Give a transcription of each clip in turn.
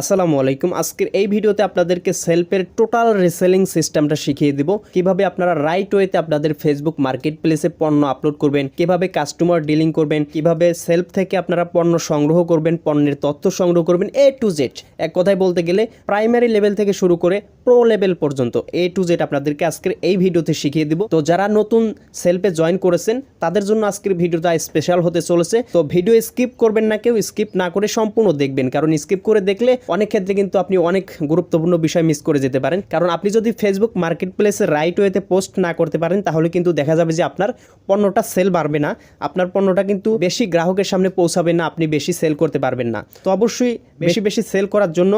আসসালামু আলাইকুম। আজকের এই ভিডিওতে আপনাদেরকে সেলফের টোটাল রিসেলিং সিস্টেমটা শিখিয়ে দিব। কীভাবে আপনারা রাইট ওয়েতে আপনাদের ফেসবুক মার্কেট প্লেসে পণ্য আপলোড করবেন, কীভাবে কাস্টমার ডিলিং করবেন, কীভাবে সেলফ থেকে আপনারা পণ্য সংগ্রহ করবেন, পণ্যের তথ্য সংগ্রহ করবেন এ টু জেড এক কথায় বলতে গেলে প্রাইমারি লেভেল থেকে শুরু করে প্রো লেভেল পর্যন্ত এ টু জেড আপনাদেরকে আজকের এই ভিডিওতে শিখিয়ে দিব। তো যারা নতুন সেলফে জয়েন করেছেন, তাদের জন্য আজকের ভিডিওটা স্পেশাল হতে চলেছে। তো ভিডিও স্কিপ করবেন না কেউ স্কিপ না করে সম্পূর্ণ দেখবেন। কারণ স্কিপ করে দেখলে অনেক ক্ষেত্রে কিন্তু আপনি অনেক গুরুত্বপূর্ণ বিষয় মিস করে যেতে পারেন। কারণ আপনি যদি ফেসবুক মার্কেট প্লেসে রাইট ওয়েতে পোস্ট না করতে পারেন তাহলে কিন্তু দেখা যাবে যে আপনার পণ্যটা সেল বাড়বে না। আপনার পণ্যটা কিন্তু বেশি গ্রাহকের সামনে পৌঁছাবে না আপনি বেশি সেল করতে পারবেন না। তো অবশ্যই বেশি বেশি সেল করার জন্য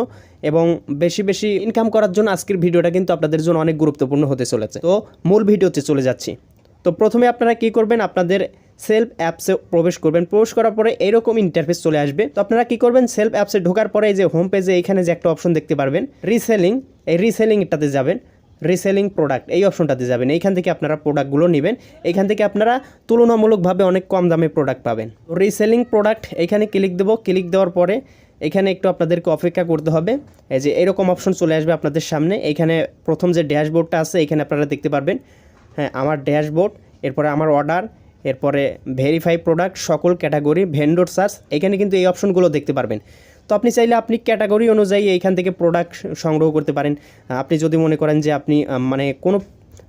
এবং বেশি বেশি ইনকাম করার জন্য আজকের ভিডিওটা কিন্তু আপনাদের জন্য অনেক গুরুত্বপূর্ণ হতে চলেছে। তো মূল ভিডিওতে চলে যাচ্ছি। তো প্রথমে আপনারা কি করবেন? আপনাদের সেলফ অ্যাপসে প্রবেশ করবেন। প্রবেশ করার পরে এরকম ইন্টারফেস চলে আসবে। তো আপনারা কি করবেন? সেলফ অ্যাপসে ঢোকার পরে যে হোম পেজে এখানে যে একটা অপশন দেখতে পারবেন রিসেলিং এই রিসেলিংটাতে যাবেন। রিসেলিং প্রোডাক্ট এই অপশনটাতে যাবেন। এইখান থেকে আপনারা প্রোডাক্টগুলো নেবেন। এইখান থেকে আপনারা তুলনামূলকভাবে অনেক কম দামে প্রোডাক্ট পাবেন। রিসেলিং প্রোডাক্ট এইখানে ক্লিক দেবো। ক্লিক দেওয়ার পরে এখানে একটু আপনাদেরকে অপেক্ষা করতে হবে। এই যে এরকম অপশন চলে আসবে আপনাদের সামনে। এইখানে প্রথম যে ড্যাশবোর্ডটা আছে, এখানে আপনারা দেখতে পারবেন। হ্যাঁ আমার ড্যাশবোর্ড, এরপরে আমার অর্ডার, এরপরে ভেরিফাই প্রোডাক্ট, সকল ক্যাটাগরি, ভেন্ডর সার্চ, এখানে কিন্তু এই অপশনগুলো দেখতে পারবেন। তো আপনি চাইলে আপনি ক্যাটাগরি অনুযায়ী এইখান থেকে প্রোডাক্ট সংগ্রহ করতে পারেন। আপনি যদি মনে করেন যে আপনি মানে কোনো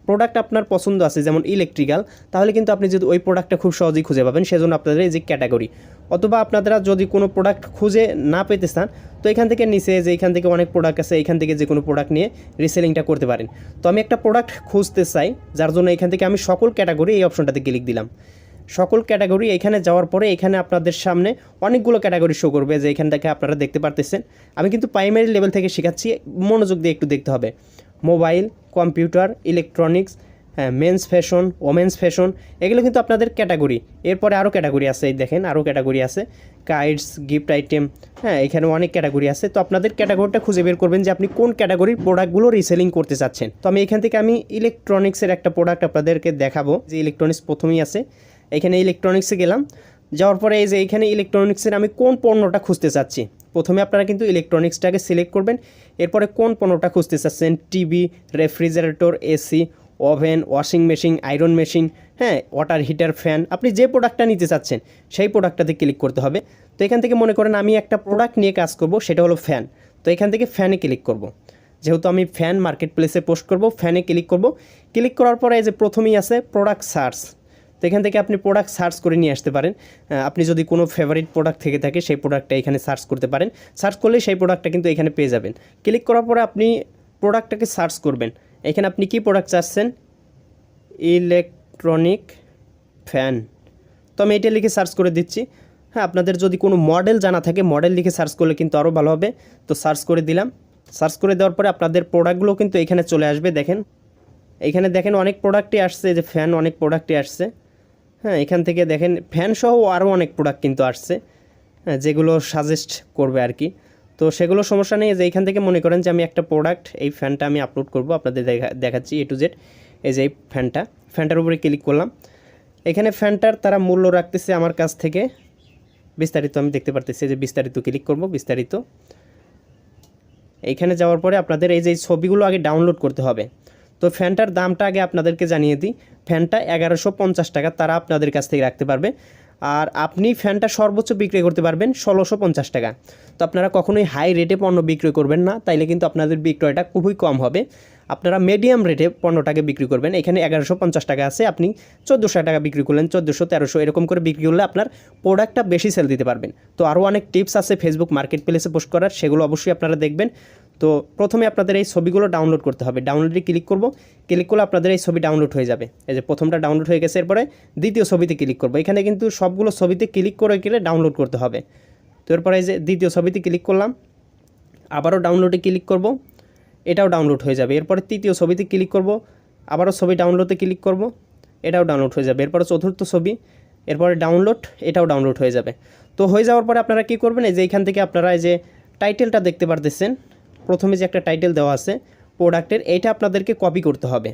প্রোডাক্ট আপনার পছন্দ আছে, যেমন ইলেকট্রিক্যাল তাহলে কিন্তু আপনি যদি ওই প্রোডাক্টটা খুব সহজেই খুঁজে পাবেন, সেজন্য আপনাদের এই যে ক্যাটাগরি অথবা আপনারা যদি কোনো প্রোডাক্ট খুঁজে না পেতে চান, তো এখান থেকে নিচে যে এখান থেকে অনেক প্রোডাক্ট আছে, এখান থেকে যে কোনো প্রোডাক্ট নিয়ে রিসেলিংটা করতে পারেন। তো আমি একটা প্রোডাক্ট খুঁজতে চাই, যার জন্য এখান থেকে আমি সকল ক্যাটাগরি এই অপশনটাতে ক্লিক দিলাম। সকল ক্যাটাগরি এখানে যাওয়ার পরে এখানে আপনাদের সামনে অনেকগুলো ক্যাটাগরি শো করবে, যে এখান থেকে আপনারা দেখতে পারতেছেন। আমি কিন্তু প্রাইমারি লেভেল থেকে শেখাচ্ছি, মনোযোগ দিয়ে একটু দেখতে হবে। Mobile, computer, electronics men's fashion women's fashion এগুলো কিন্তু আপনাদের ক্যাটাগরি এরপরে আরও ক্যাটাগরি আছে, এই দেখেন আরও ক্যাটাগরি আছে। কাইটস গিফট আইটেম হ্যাঁ এখানে অনেক ক্যাটাগরি আছে। তো আপনাদের ক্যাটাগরিটা খুঁজে বের করবেন যে আপনি কোন ক্যাটাগরির প্রোডাক্টগুলো রিসেলিং করতে চাচ্ছেন। তো আমি এখান থেকে আমি ইলেকট্রনিক্সের একটা প্রোডাক্ট আপনাদেরকে দেখাবো, যে ইলেকট্রনিক্স প্রথমেই আছে। এখানে ইলেকট্রনিক্সে গেলাম। যাওয়ার পরে এই যে এখানে ইলেকট্রনিক্সের আমি কোন পণ্যটা খুঁজতে চাচ্ছি? প্রথমে আপনারা কিন্তু ইলেকট্রনিক্সটাকে সিলেক্ট করবেন। এরপরে কোন পণ্যটা খুঁজতে চাচ্ছেন? TV refrigerator AC oven washing machine iron machine হ্যাঁ ওয়াটার হিটার ফ্যান আপনি যে প্রোডাক্টটা নিতে চাচ্ছেন, সেই প্রোডাক্টটাতে ক্লিক করতে হবে। তো এখান থেকে মনে করেন আমি একটা প্রোডাক্ট নিয়ে কাজ করব, সেটা হলো ফ্যান তো এখান থেকে ফ্যানে ক্লিক করব। যেহেতু আমি ফ্যান মার্কেট প্লেসে পোস্ট করব ফ্যানে ক্লিক করব। ক্লিক করার পরে এই যে প্রথমেই আছে প্রোডাক্ট সার্চ তো এখান থেকে আপনি প্রোডাক্ট সার্চ করে নিয়ে আসতে পারেন। আপনি যদি কোনো ফেভারিট প্রোডাক্ট থেকে থাকে, সেই প্রোডাক্টটা এখানে সার্চ করতে পারেন। সার্চ করলে সেই প্রোডাক্টটা কিন্তু এখানে পেয়ে যাবেন। ক্লিক করার পরে আপনি প্রোডাক্টটাকে সার্চ করবেন। এখানে আপনি কি প্রোডাক্ট চাচ্ছেন? ইলেকট্রনিক ফ্যান তো আমি এটা লিখে সার্চ করে দিচ্ছি। হ্যাঁ আপনাদের যদি কোনো মডেল জানা থাকে মডেল লিখে সার্চ করলে কিন্তু আরও ভালো হবে। তো সার্চ করে দিলাম। সার্চ করে দেওয়ার পরে আপনাদের প্রোডাক্টগুলো কিন্তু এখানে চলে আসবে। দেখেন, এখানে দেখেন অনেক প্রোডাক্টই আসছে। যে ফ্যান অনেক প্রোডাক্টই আসছে। হ্যাঁ এখান থেকে দেখেন ফ্যান সহ আরও অনেক প্রোডাক্ট কিন্তু আসছে হ্যাঁ যেগুলো সাজেস্ট করবে আর কি। তো সেগুলো সমস্যা নেই যে এইখান থেকে মনে করেন যে আমি একটা প্রোডাক্ট এই ফ্যানটা আমি আপলোড করব, আপনাদের দেখা, দেখাচ্ছি এ টু জেড এই যে এই ফ্যানটা। ফ্যানটার উপরে ক্লিক করলাম। এখানে ফ্যানটার তারা মূল্য রাখতেছে আমার কাছ থেকে, বিস্তারিত আমি দেখতে পারতেছি যে বিস্তারিত ক্লিক করব, বিস্তারিত। এইখানে যাওয়ার পরে আপনাদের এই যে ছবিগুলো আগে ডাউনলোড করতে হবে। তো ফ্যানটার দামটা আগে আপনাদেরকে জানিয়ে দিই। ফ্যানটা এগারোশো পঞ্চাশ টাকা, তারা আপনাদের কাছ থেকে রাখতে পারবে। আর আপনি ফ্যানটা সর্বোচ্চ বিক্রি করতে পারবেন ষোলোশো পঞ্চাশ টাকা। তো আপনারা কখনোই হাই রেটে পণ্য বিক্রি করবেন না, তাইলে কিন্তু আপনাদের বিক্রয়টা খুবই কম হবে। আপনারা মিডিয়াম রেটে পণ্যটাকে বিক্রি করবেন। এখানে এগারোশো পঞ্চাশ টাকা আছে, আপনি চোদ্দোশো টাকা বিক্রি করলেন, চোদ্দোশো, তেরোশো, এরকম করে বিক্রি করলে আপনার প্রোডাক্টটা বেশি সেল দিতে পারবেন। তো আরও অনেক টিপস আছে ফেসবুক মার্কেট প্লেসে পোস্ট করার, সেগুলো অবশ্যই আপনারা দেখবেন। তো প্রথমে আপনাদের এই ছবিগুলো ডাউনলোড করতে হবে। ডাউনলোডে ক্লিক করব। ক্লিক করলে আপনাদের এই ছবি ডাউনলোড হয়ে যাবে। এই যে প্রথমটা ডাউনলোড হয়ে গেছে, এরপরে দ্বিতীয় ছবিতে ক্লিক করব। এখানে কিন্তু সবগুলো ছবিতে ক্লিক করে গেলে ডাউনলোড করতে হবে। তো এরপরে এই যে দ্বিতীয় ছবিতে ক্লিক করলাম। আবারও ডাউনলোডে ক্লিক করব। এটাও ডাউনলোড হয়ে যাবে। এরপরে তৃতীয় ছবিতে ক্লিক করব। আবারও ছবি ডাউনলোডে ক্লিক করব। এটাও ডাউনলোড হয়ে যাবে। এরপরে চতুর্থ ছবি। এরপরে ডাউনলোড এটাও ডাউনলোড হয়ে যাবে। তো হয়ে যাওয়ার পরে আপনারা কী করবেন? এই যে এইখান থেকে আপনারা এই যে টাইটেলটা দেখতে পারতেছেন। প্রথমে যে একটা টাইটেল দেওয়া আছে প্রোডাক্টের এইটা আপনাদেরকে কপি করতে হবে।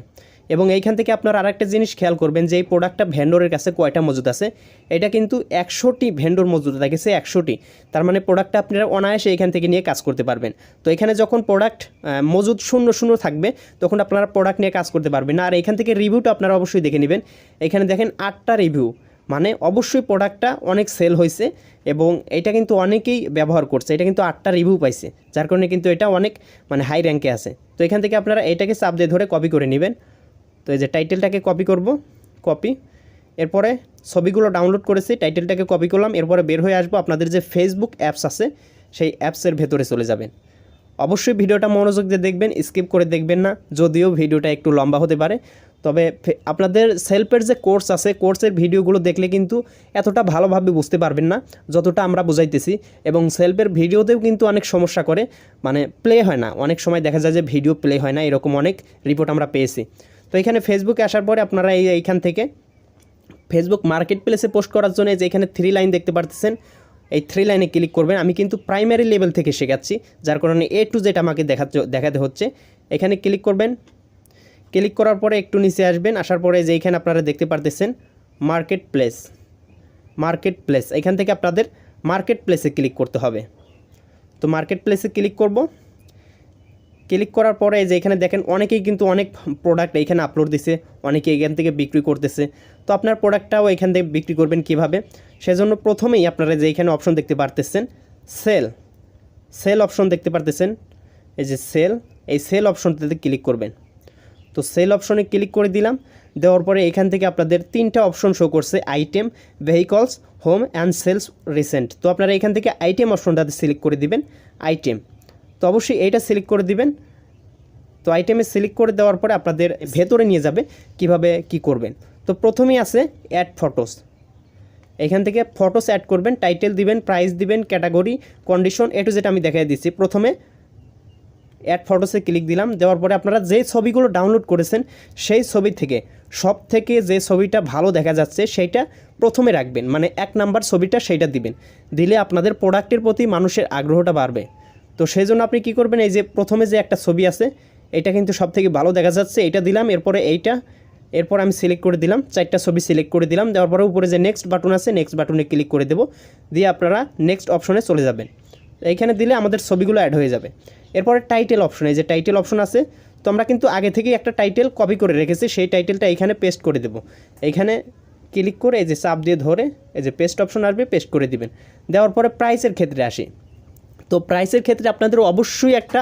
এবং এইখান থেকে আপনারা আরেকটা জিনিস খেয়াল করবেন যে এই প্রোডাক্টটা ভেন্ডরের কাছে কয়টা মজুদ আছে? এটা কিন্তু একশোটি ভেন্ডর মজুদ থাকেছে একশোটি। তার মানে প্রোডাক্টটা আপনারা অনায়াসে এখান থেকে নিয়ে কাজ করতে পারবেন। তো এখানে যখন প্রোডাক্ট মজুদ শূন্য শূন্য থাকবে, তখন আপনারা প্রোডাক্ট নিয়ে কাজ করতে পারবেন। আর এখান থেকে রিভিউটা আপনারা অবশ্যই দেখে নেবেন। এখানে দেখেন আটটা রিভিউ মানে অবশ্যই প্রোডাক্টটা অনেক সেল হয়েছে এবং এটা কিন্তু অনেকেই ব্যবহার করছে। এটা কিন্তু আটটা রিভিউ পাইছে, যার কারণে কিন্তু এটা অনেক মানে হাই র্যাঙ্কে আছে। তো এখান থেকে আপনারা এটাকে চাপ দিয়ে ধরে কপি করে নেবেন। তো এই যে টাইটেলটাকে কপি করব কপি এরপরে ছবিগুলো ডাউনলোড করেছি টাইটেলটাকে কপি করলাম, এরপরে বের হয়ে আসব। আপনাদের যে ফেসবুক অ্যাপস আছে, সেই অ্যাপসের ভেতরে চলে যাবেন। অবশ্যই ভিডিওটা মনোযোগ দিয়ে দেখবেন স্কিপ করে দেখবেন না, যদিও ভিডিওটা একটু লম্বা হতে পারে। তবে আপনাদের সেলফের যে কোর্স আছে কোর্সের ভিডিওগুলো দেখলে কিন্তু এতটা ভালোভাবে বুঝতে পারবেন না, যতটা আমরা বুঝাইতেছি। এবং সেলফের ভিডিওতেও কিন্তু অনেক সমস্যা করে মানে প্লে হয় না। অনেক সময় দেখা যায় যে ভিডিও প্লে হয় না, এরকম অনেক রিপোর্ট আমরা পেয়েছি। তো এখানে ফেসবুকে আসার পরে আপনারা এই এইখান থেকে ফেসবুক মার্কেট প্লেসে পোস্ট করার জন্য যে এখানে থ্রি লাইন দেখতে পারতেছেন, এই থ্রি লাইনে ক্লিক করবেন। আমি কিন্তু প্রাইমারি লেভেল থেকে শেখাচ্ছি, যার কারণে এ টু জেড আমাকে দেখাচ্ছে দেখাতে হচ্ছে। এখানে ক্লিক করবেন ক্লিক করার পরে একটু নিচে আসবেন, আসার পরে যে এখানে আপনারা দেখতে পারতেছেন মার্কেট প্লেস মার্কেট প্লেস এখান থেকে আপনাদের মার্কেট প্লেসে ক্লিক করতে হবে। তো মার্কেট প্লেসে ক্লিক করব। ক্লিক করার পরে যে এখানে দেখেন অনেকেই কিন্তু অনেক প্রোডাক্ট এখানে আপলোড দিছে অনেকে এখান থেকে বিক্রি করতেছে। তো আপনার প্রোডাক্টটাও এখান থেকে বিক্রি করবেন কীভাবে? সেজন্য প্রথমেই আপনারা যে এখানে অপশন দেখতে পারতেছেন সেল সেল অপশন দেখতে পারতেছেন, এই যে সেল এই সেল অপশনটাতে ক্লিক করবেন। তো সেল অপশনে ক্লিক করে দিলাম। দেওয়ার পরে এখান থেকে আপনাদের তিনটা অপশন শো করছে item vehicles home and sales recent তো আপনারা এখান থেকে আইটেম অপশনটাতে সিলেক্ট করে দিবেন আইটেম তো অবশ্যই এইটা সিলেক্ট করে দিবেন। তো আইটেমে সিলেক্ট করে দেওয়ার পরে আপনাদের ভেতরে নিয়ে যাবে কীভাবে কি করবেন। তো প্রথমেই আছে অ্যাড ফটোস এখান থেকে ফটোস অ্যাড করবেন টাইটেল দিবেন প্রাইস দিবেন ক্যাটাগরি কন্ডিশন এটু যেটা আমি দেখাই দিচ্ছি। প্রথমে অ্যাড ফটোসে ক্লিক দিলাম। দেওয়ার পরে আপনারা যে ছবিগুলো ডাউনলোড করেছেন, সেই ছবি থেকে সব থেকে যে ছবিটা ভালো দেখা যাচ্ছে, সেইটা প্রথমে রাখবেন। মানে এক নাম্বার ছবিটা সেইটা দিবেন। দিলে আপনাদের প্রোডাক্টের প্রতি মানুষের আগ্রহটা বাড়বে। তো সেই জন্য আপনি কী করবেন, এই যে প্রথমে যে একটা ছবি আছে, এটা কিন্তু সব থেকে ভালো দেখা যাচ্ছে। এটা দিলাম, এরপরে এইটা, এরপর আমি সিলেক্ট করে দিলাম, চারটা ছবি সিলেক্ট করে দিলাম। দেওয়ার পরে উপরে যে নেক্সট বাটন আছে নেক্সট বাটনে ক্লিক করে দেবো। দিয়ে আপনারা নেক্সট অপশনে চলে যাবেন। এইখানে দিলে আমাদের ছবিগুলো অ্যাড হয়ে যাবে। এরপরে টাইটেল অপশন এই যে টাইটেল অপশন আছে, তো আমরা কিন্তু আগে থেকেই একটা টাইটেল কপি করে রেখেছি, সেই টাইটেলটা এখানে পেস্ট করে দেবো। এইখানে ক্লিক করে এই যে চাপ দিয়ে ধরে এই যে পেস্ট অপশন আসবে পেস্ট করে দিবেন। দেওয়ার পরে প্রাইসের ক্ষেত্রে আসি। তো প্রাইসের ক্ষেত্রে আপনাদের অবশ্যই একটা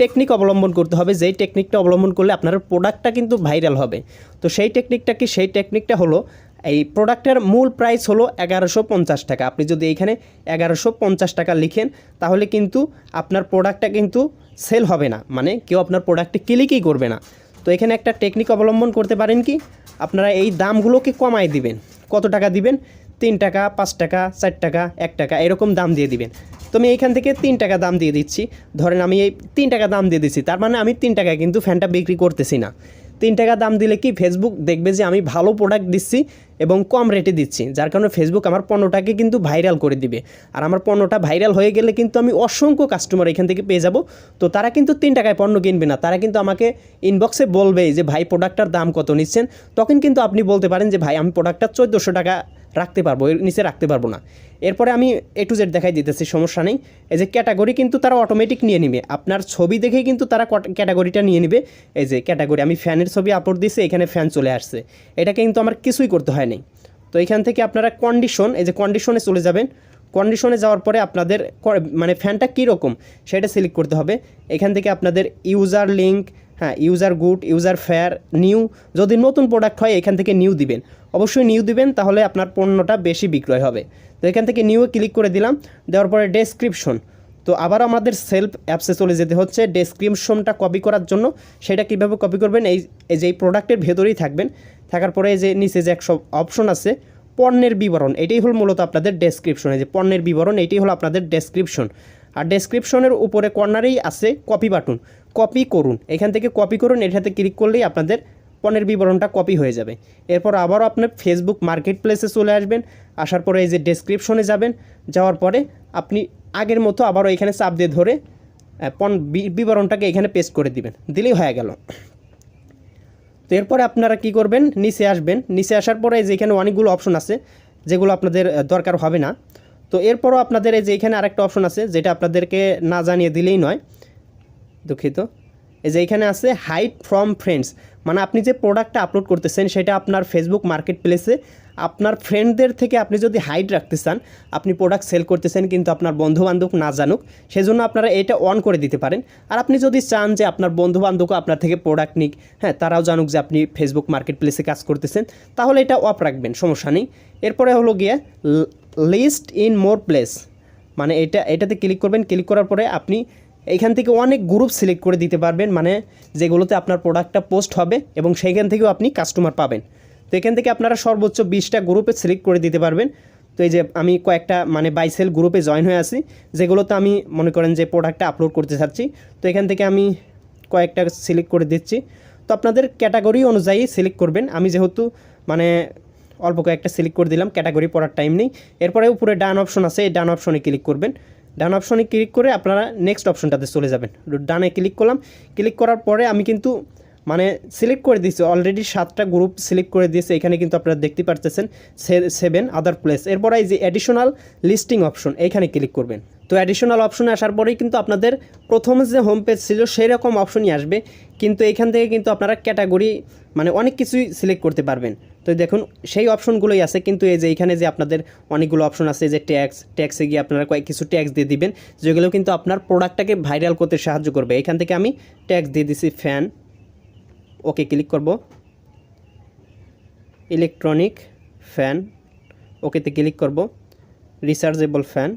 টেকনিক অবলম্বন করতে হবে, যেই টেকনিকটা অবলম্বন করলে আপনার প্রোডাক্টটা কিন্তু ভাইরাল হবে। তো সেই টেকনিকটা কি? সেই টেকনিকটা হলো এই প্রোডাক্টের মূল প্রাইস হলো এগারোশো পঞ্চাশ টাকা। আপনি যদি এইখানে এগারোশো পঞ্চাশ টাকা লিখেন, তাহলে কিন্তু আপনার প্রোডাক্টটা কিন্তু সেল হবে না। মানে কেউ আপনার প্রোডাক্টটি ক্লিকই করবে না। তো এখানে একটা টেকনিক অবলম্বন করতে পারেন কি? আপনারা এই দামগুলোকে কমায় দিবেন। কত টাকা দিবেন? তিন টাকা, পাঁচ টাকা, চার টাকা, এক টাকা, এরকম দাম দিয়ে দিবেন। তো আমি এইখান থেকে তিন টাকা দাম দিয়ে দিচ্ছি। ধরেন আমি এই তিন টাকা দাম দিয়ে দিচ্ছি। তার মানে আমি তিন টাকায় কিন্তু ফ্যানটা বিক্রি করতেছি না। তিন টাকা দাম দিলে কি ফেসবুক দেখবে যে আমি ভালো প্রোডাক্ট দিচ্ছি এবং কম রেটে দিচ্ছি? যার কারণে ফেসবুক আমার পণ্যটাকে কিন্তু ভাইরাল করে দিবে। আর আমার পণ্যটা ভাইরাল হয়ে গেলে কিন্তু আমি অসংখ্য কাস্টমার এখান থেকে পেয়ে যাব। তো তারা কিন্তু তিন টাকায় পণ্য কিনবে না। তারা কিন্তু আমাকে ইনবক্সে বলবে যে, ভাই প্রোডাক্টটার দাম কত নিচ্ছেন? তখন কিন্তু আপনি বলতে পারেন যে, ভাই, আমি প্রোডাক্টটা চোদ্দোশো টাকা রাখতে পারব, এর নিচে রাখতে পারব না। এরপরে আমি এ টু জেড দেখাই দিতেছি, সমস্যা নেই। এই যে ক্যাটাগরি কিন্তু তারা অটোমেটিক নিয়ে নেবে। আপনার ছবি দেখেই কিন্তু তারা ক্যাটাগরিটা নিয়ে নেবে। এই যে ক্যাটাগরি আমি ফ্যানের ছবি আপলোড দিয়েছি, এখানে ফ্যান চলে আসছে। এটা কিন্তু আমার কিছুই করতে হয় নাই। তো এখান থেকে আপনারা কন্ডিশন এই যে কন্ডিশনে চলে যাবেন। কন্ডিশনে যাওয়ার পরে আপনাদের মানে ফ্যানটা কীরকম, সেটা সিলেক্ট করতে হবে। এখান থেকে আপনাদের ইউজার লিঙ্ক হ্যাঁ user good user fair new যদি নতুন প্রোডাক্ট হয়, এখান থেকে নিউ দিবেন। অবশ্যই নিউ দিবেন, তাহলে আপনার পণ্যটা বেশি বিক্রয় হবে। তো এখান থেকে নিউ ক্লিক করে দিলাম, দেওয়ার পরে ডেসক্রিপশন তো আবার আমাদের সেলফ অ্যাপসে চলে যেতে হচ্ছে ডেসক্রিপশনটা কপি করার জন্য। সেটা কীভাবে কপি করবেন? এই যে এই প্রোডাক্টের ভেতরেই থাকবেন। থাকার পরে এই যে নিচে যে একশো অপশন আছে, পণ্যের বিবরণ, এটাই হলো মূলত আপনাদের ডেসক্রিপশন এই যে পণ্যের বিবরণ, এটাই হলো আপনাদের ডেসক্রিপশন আর ডেসক্রিপশনের উপরে কর্নারেই আছে কপি বাটন কপি করুন। এখান থেকে কপি করুন এটাতে ক্লিক করলেই আপনাদের পণ্যের বিবরণটা কপি হয়ে যাবে। এরপর আবারও আপনার ফেসবুক মার্কেট প্লেসে চলে আসবেন, আসার পরে এই যে ডেসক্রিপশনে যাবেন, যাওয়ার পরে আপনি আগের মতো আবারও এখানে চাপ দিয়ে ধরে পণ বিবরণটাকে এখানে পেস্ট করে দিবেন। দিলেই হয়ে গেল। তো এরপরে আপনারা কি করবেন? নিচে আসবেন। নিচে আসার পরে যেখানে অনেকগুলো অপশন আছে, যেগুলো আপনাদের দরকার হবে না। তো এরপরও আপনাদের এই যে এখানে আরেকটা অপশন আছে, যেটা আপনাদেরকে না জানিয়ে দিলেই নয় দুঃখিত। এই যে এখানে আছে হাইড ফ্রম ফ্রেন্ডস মানে আপনি যে প্রোডাক্টটা আপলোড করতেছেন সেটা আপনার ফেসবুক মার্কেট প্লেসে আপনার ফ্রেন্ডদের থেকে আপনি যদি হাইড রাখতে চান, আপনি প্রোডাক্ট সেল করতেছেন কিন্তু আপনার বন্ধুবান্ধব না জানুক, সেজন্য আপনারা এটা অন করে দিতে পারেন। আর আপনি যদি চান যে আপনার বন্ধুবান্ধবও আপনার থেকে প্রোডাক্ট নিক হ্যাঁ তারাও জানুক যে আপনি ফেসবুক মার্কেট প্লেসে কাজ করতেছেন, তাহলে এটা অফ রাখবেন, সমস্যা নেই। এরপরে হলো গিয়ে লিস্ট ইন মোর প্লেস মানে এটা, এটাতে ক্লিক করবেন ক্লিক করার পরে আপনি এইখান থেকে অনেক গ্রুপ সিলেক্ট করে দিতে পারবেন মানে যেগুলোতে আপনার প্রোডাক্টটা পোস্ট হবে এবং সেইখান থেকেও আপনি কাস্টমার পাবেন। তো এখান থেকে আপনারা সর্বোচ্চ বিশটা গ্রুপে সিলেক্ট করে দিতে পারবেন। তো এই যে আমি কয়েকটা মানে বাইসেল গ্রুপে জয়েন হয়ে আছি, যেগুলোতে আমি মনে করেন যে প্রোডাক্টটা আপলোড করতে চাচ্ছি। তো এখান থেকে আমি কয়েকটা সিলেক্ট করে দিচ্ছি। তো আপনাদের ক্যাটাগরি অনুযায়ী সিলেক্ট করবেন। আমি যেহেতু মানে অল্প কয়েকটা সিলেক্ট করে দিলাম ক্যাটাগরি পড়ার টাইম নেই। এরপরে উপরে ডান অপশন আছে, এই ডান অপশনে ক্লিক করবেন। ডান অপশনে ক্লিক করে আপনারা নেক্সট অপশনটাতে চলে যাবেন। ডানে ক্লিক করলাম। ক্লিক করার পরে আমি কিন্তু মানে সিলেক্ট করে দিয়েছি। অলরেডি সাতটা গ্রুপ সিলেক্ট করে দিয়েছে। এখানে কিন্তু আপনারা দেখতে পারতেছেন সেভেন আদার প্লেস এরপরে এই যে অ্যাডিশনাল লিস্টিং অপশন এইখানে ক্লিক করবেন। তো অ্যাডিশনাল অপশনে আসার পরেই কিন্তু আপনাদের প্রথম যে হোম পেজ ছিল সেই রকম অপশনই আসবে। কিন্তু এখান থেকে কিন্তু আপনারা ক্যাটাগরি মানে অনেক কিছুই সিলেক্ট করতে পারবেন। তো দেখুন, সেই অপশনগুলোই আছে। কিন্তু এই যে এখানে যে আপনাদের অনেকগুলো অপশন আছে যে ট্যাক্স ট্যাক্সে গিয়ে আপনারা কয়েক কিছু ট্যাক্স দিয়ে দিবেন, যেগুলো কিন্তু আপনার প্রোডাক্টটাকে ভাইরাল করতে সাহায্য করবে। এখান থেকে আমি ট্যাক্স দিয়ে দিছি ফ্যান ওকে ক্লিক করব। ইলেকট্রনিক ফ্যান ওকেতে ক্লিক করব। রিচার্জেবল ফ্যান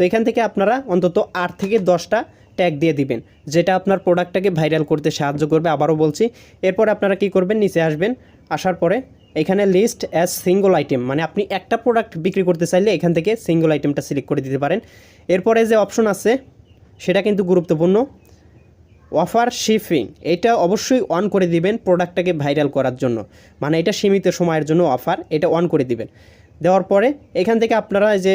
তো এখান থেকে আপনারা অন্তত আট থেকে দশটা ট্যাগ দিয়ে দিবেন, যেটা আপনার প্রোডাক্টটাকে ভাইরাল করতে সাহায্য করবে। আবারও বলছি, এরপর আপনারা কি করবেন, নিচে আসবেন, আসার পরে এখানে লিস্ট অ্যাজ সিঙ্গল আইটেম মানে আপনি একটা প্রোডাক্ট বিক্রি করতে চাইলে এখান থেকে সিঙ্গল আইটেমটা সিলেক্ট করে দিতে পারেন। এরপরে যে অপশন আছে, সেটা কিন্তু গুরুত্বপূর্ণ অফার শিপিং এটা অবশ্যই অন করে দিবেন প্রোডাক্টটাকে ভাইরাল করার জন্য। মানে এটা সীমিত সময়ের জন্য অফার এটা অন করে দিবেন। দেওয়ার পরে এখান থেকে আপনারা যে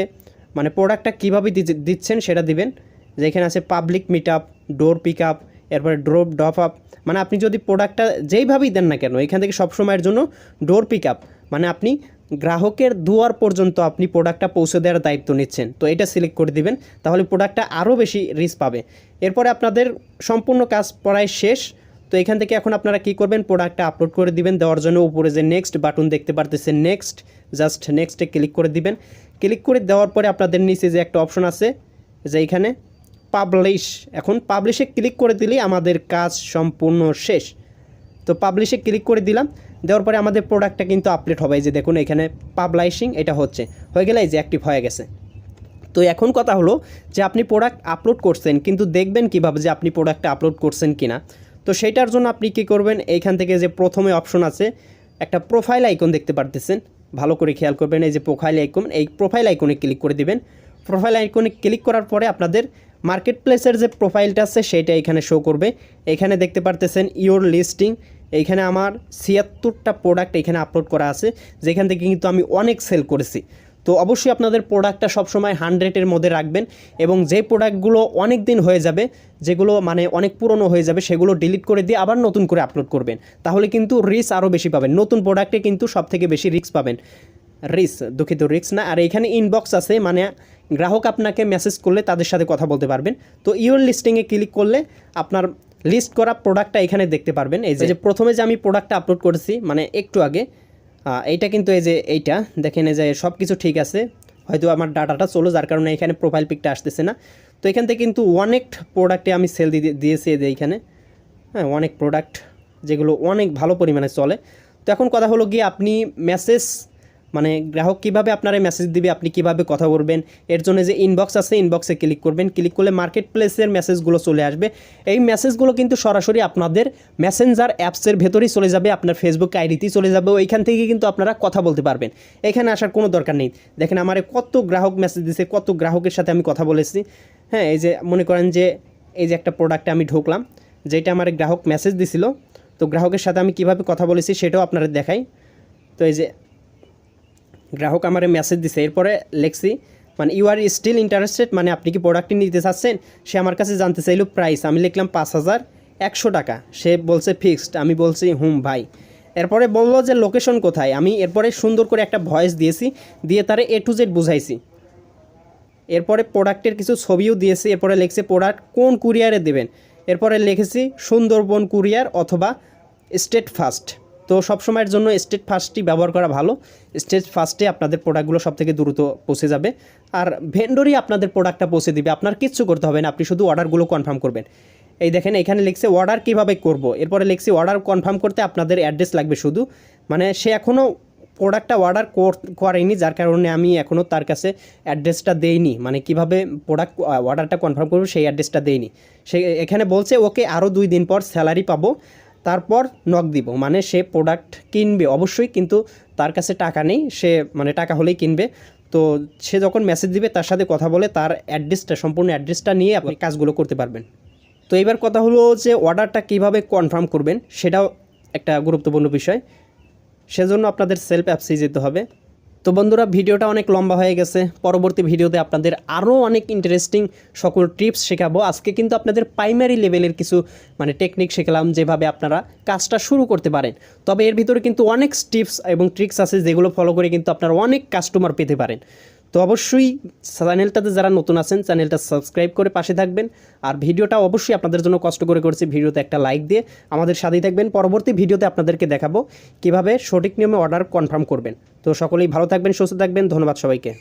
মানে প্রোডাক্টটা কীভাবে দিচ্ছে- দিচ্ছেন সেটা দিবেন। যে এখানে আছে public meet up door pick up এরপরে ড্রপ ড্রপ আপ মানে আপনি যদি প্রোডাক্টটা যেইভাবেই দেন না কেন, এখান থেকে সব সময়ের জন্য ডোর পিক আপ মানে আপনি গ্রাহকের দুয়ার পর্যন্ত আপনি প্রোডাক্টটা পৌঁছে দেওয়ার দায়িত্ব নিচ্ছেন। তো এটা সিলেক্ট করে দিবেন, তাহলে প্রোডাক্টটা আরও বেশি রিচ পাবে। এরপরে আপনাদের সম্পূর্ণ কাজ প্রায় শেষ। তো এখান থেকে এখন আপনারা কি করবেন প্রোডাক্টটা আপলোড করে দিবেন। দেওয়ার জন্য উপরে যে নেক্সট বাটন দেখতে পারতেছেন নেক্সট জাস্ট নেক্সটে ক্লিক করে দিবেন। ক্লিক করে দেওয়ার পরে আপনাদের নিচে যে একটা অপশন আছে, যে এইখানে পাবলিশ এখন পাবলিশে ক্লিক করে দিলেই আমাদের কাজ সম্পূর্ণ শেষ। তো পাবলিশে ক্লিক করে দিলাম, দেওয়ার পরে আমাদের প্রোডাক্টটা কিন্তু আপডেট হবে। যে দেখুন, এখানে পাবলাইশিং এটা হচ্ছে। হয়ে গেলে যে অ্যাক্টিভ হয়ে গেছে। তো এখন কথা হলো যে আপনি প্রোডাক্ট আপলোড করছেন, কিন্তু দেখবেন কীভাবে যে আপনি প্রোডাক্টটা আপলোড করছেন কিনা। তো সেইটার জন্য আপনি কি করবেন, এইখান থেকে যে প্রথমে অপশন আছে, একটা প্রোফাইল আইকন দেখতে পারতেছেন। ভালো করে খেয়াল করবেন, এই যে প্রোফাইল আইকন এই প্রোফাইল আইকনে ক্লিক করে দিবেন। প্রোফাইল আইকনে ক্লিক করার পরে আপনাদের মার্কেট প্লেসের যে প্রোফাইলটা আছে, সেটা এখানে শো করবে। এখানে দেখতে পারতেছেন ইওর লিস্টিং এইখানে আমার ছিয়াত্তরটা প্রোডাক্ট এখানে আপলোড করা আছে, যেখান থেকে কিন্তু আমি অনেক সেল করেছি। তো অবশ্যই আপনাদের প্রোডাক্টটা সবসময় হান্ড্রেডের মধ্যে রাখবেন এবং যে প্রোডাক্টগুলো অনেক দিন হয়ে যাবে যেগুলো মানে অনেক পুরনো হয়ে যাবে সেগুলো ডিলিট করে দিয়ে আবার নতুন করে আপলোড করবেন। তাহলে কিন্তু রিস্ক আরও বেশি পাবেন। নতুন প্রোডাক্টে কিন্তু সব থেকে বেশি রিস্ক পাবেন। রিস্ক দুঃখিত রিস্ক না। আর এখানে ইনবক্স আছে মানে গ্রাহক আপনাকে মেসেজ করলে তাদের সাথে কথা বলতে পারবেন। তো ইউর লিস্টিংয়ে ক্লিক করলে আপনার লিস্ট করা প্রোডাক্টটা এখানে দেখতে পারবেন। এই যে প্রথমে যে আমি প্রোডাক্টটা আপলোড করেছি মানে একটু আগে এইটা কিন্তু এই যে এইটা, দেখেন এই যে সব কিছু ঠিক আছে। হয়তো আমার ডাটাটা চলো, যার কারণে এখানে প্রোফাইল পিকটা আসতেছে না। তো এখান থেকে কিন্তু অনেক প্রোডাক্টে আমি সেল দিয়ে দিয়েছি এই যে এইখানে। হ্যাঁ অনেক প্রোডাক্ট যেগুলো অনেক ভালো পরিমাণে চলে। তো এখন কথা হলো গিয়ে আপনি মেসেজ মানে গ্রাহক কীভাবে আপনারা মেসেজ দিবে, আপনি কীভাবে কথা বলবেন, এর জন্য যে ইনবক্স আছে ইনবক্সে ক্লিক করবেন ক্লিক করলে মার্কেট প্লেসের মেসেজগুলো চলে আসবে। এই মেসেজগুলো কিন্তু সরাসরি আপনাদের মেসেঞ্জার অ্যাপসের ভেতরেই চলে যাবে, আপনার ফেসবুক আইডিতেই চলে যাবে, ওইখান থেকে কিন্তু আপনারা কথা বলতে পারবেন। এখানে আসার কোনো দরকার নেই। দেখেন আমার কত গ্রাহক মেসেজ দিছে, কত গ্রাহকের সাথে আমি কথা বলেছি। হ্যাঁ এই যে মনে করেন যে এই যে একটা প্রোডাক্টে আমি ঢুকলাম যেটা আমার গ্রাহক মেসেজ দিছিল, তো গ্রাহকের সাথে আমি কীভাবে কথা বলেছি সেটাও আপনারা দেখাই। তো এই যে গ্রাহক আমারে মেসেজ দিছে। এরপরে লেখছি মানে ইউ আর স্টিল ইন্টারেস্টেড মানে আপনি কি প্রোডাক্টটি নিতে চাচ্ছেন? সে আমার কাছে জানতে চাইলো প্রাইস আমি লিখলাম পাঁচ হাজার একশো টাকা। সে বলছে ফিক্সড আমি বলছি, হুম, ভাই। এরপরে বলল যে লোকেশন কোথায়? আমি এরপরে সুন্দর করে একটা ভয়েস দিয়েছি, দিয়ে তারে এ টু জেড বুঝাইছি। এরপরে প্রোডাক্টের কিছু ছবিও দিয়েছি। এরপরে লিখছে প্রোডাক্ট কোন কুরিয়ারে দেবেন? এরপরে লিখেছি, সুন্দরবন কুরিয়ার অথবা স্টেট ফাস্ট তো সবসময়ের জন্য স্টেট ফাস্টই ব্যবহার করা ভালো। স্টেট ফার্স্টে আপনাদের প্রোডাক্টগুলো সব থেকে দ্রুত পৌঁছে যাবে। আর ভেন্ডরই আপনাদের প্রোডাক্টটা পৌঁছে দিবে। আপনার কিচ্ছু করতে হবে না। আপনি শুধু অর্ডারগুলো কনফার্ম করবেন। এই দেখেন, এখানে লিখছে অর্ডার কীভাবে করব। এরপরে লিখছি অর্ডার কনফার্ম করতে আপনাদের অ্যাড্রেস লাগবে শুধু। মানে সে এখনও প্রোডাক্টটা অর্ডার করেনি, যার কারণে আমি এখনও তার কাছে অ্যাড্রেসটা দেইনি। মানে কীভাবে প্রোডাক্ট অর্ডারটা কনফার্ম করব, সেই অ্যাড্রেসটা দেইনি। সে, এখানে বলছে, ওকে আরও দুই দিন পর স্যালারি পাবো। তারপর নক দিব। মানে সে প্রোডাক্ট কিনবে। অবশ্যই কিন্তু তার কাছে টাকা নেই। সে মানে টাকা হলেই কিনবে। তো সে যখন মেসেজ দিবে, তার সাথে কথা বলে তার অ্যাড্রেসটা সম্পূর্ণ অ্যাড্রেসটা নিয়ে আপনি কাজগুলো করতে পারবেন। তো এবার কথা হলো যে অর্ডারটা কীভাবে কনফার্ম করবেন, সেটাও একটা গুরুত্বপূর্ণ বিষয়। সেজন্য আপনাদের সেলফ অ্যাপসে যেতে হবে। তো বন্ধুরা, ভিডিওটা অনেক লম্বা হয়ে গেছে। পরবর্তী ভিডিওতে আপনাদের আরও অনেক ইন্টারেস্টিং সকল টিপস শেখাবো। আজকে কিন্তু আপনাদের প্রাইমারি লেভেলের কিছু মানে টেকনিক শেখালাম, যেভাবে আপনারা কাজটা শুরু করতে পারেন। তবে এর ভিতরে কিন্তু অনেক টিপস এবং ট্রিক্স আছে, যেগুলো ফলো করে কিন্তু আপনারা অনেক কাস্টমার পেতে পারেন। তো অবশ্যই চ্যানেলটাতে যারা নতুন আছেন, চ্যানেলটা সাবস্ক্রাইব করে পাশে থাকবেন। আর ভিডিওটা অবশ্যই আপনাদের জন্য কষ্ট করে করেছি, ভিডিওতে একটা লাইক দিয়ে। আমাদের সাথেই থাকবেন, পরবর্তী ভিডিওতে আপনাদেরকে দেখাবো কীভাবে সঠিক নিয়মে অর্ডার কনফার্ম করবেন। তো সকলেই ভালো থাকবেন, সুস্থ থাকবেন, ধন্যবাদ সবাইকে।